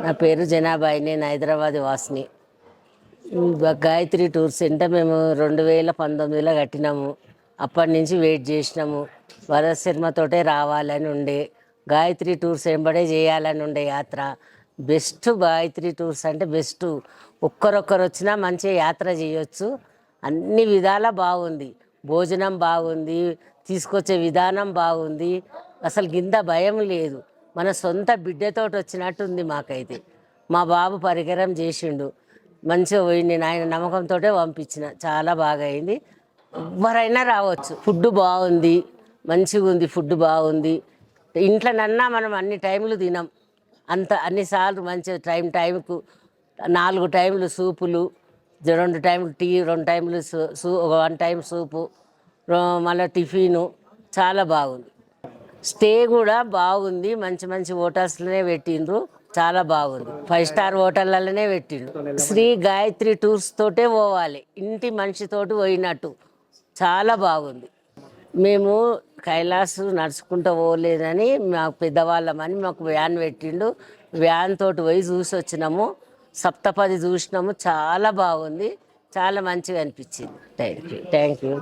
నా పేరు జనాబాయి నేను హైదరాబాద్ వాసిని. గాయత్రి టూర్స్ సెంటర్ మేము రెండు వేల పంతొమ్మిదిలో కట్టినాము. అప్పటి నుంచి వెయిట్ చేసినాము. వరద శర్మతోటే రావాలని ఉండే గాయత్రి టూర్స్ వెంబడే చేయాలని ఉండే యాత్ర. బెస్ట్ గాయత్రి టూర్స్ అంటే బెస్ట్. ఒక్కరొక్కరు వచ్చినా మంచిగా యాత్ర చేయొచ్చు. అన్ని విధాల బాగుంది. భోజనం బాగుంది తీసుకొచ్చే విధానం బాగుంది. అసలు కింద భయం లేదు. మన సొంత బిడ్డతోటి వచ్చినట్టుంది మాకైతే. మా బాబు పరికరం చేసిండు. మంచిగా పోయింది. ఆయన నమ్మకంతో పంపించిన. చాలా బాగా అయింది ఎవరైనా రావచ్చు. ఫుడ్ బాగుంది. మంచిగా ఉంది ఫుడ్ బాగుంది. ఇంట్లోనన్నా మనం అన్ని టైంలు తినాం. అంత అన్నిసార్లు మంచిగా టైం టైంకు నాలుగు టైంలు సూపులు రెండు టైంలు టీ రెండు టైంలు సూ సూ వన్ టైం సూపు మళ్ళీ టిఫిను. చాలా బాగుంది. స్టే కూడా బాగుంది. మంచి మంచి హోటల్స్లోనే పెట్టిండ్రు. చాలా బాగుంది. ఫైవ్ స్టార్ హోటళ్ళలోనే పెట్టిండ్రు. శ్రీ గాయత్రి టూర్స్ తోటే పోవాలి. ఇంటి మనిషితోటి పోయినట్టు. చాలా బాగుంది. మేము కైలాస్ నడుచుకుంటూ పోలేదని మాకు పెద్దవాళ్ళమని మాకు వ్యాన్ పెట్టిండు. వ్యాన్ తోటి పోయి చూసి వచ్చినాము. సప్తపది చూసినాము. చాలా బాగుంది. చాలా మంచిగా అనిపించింది. Thank you thank you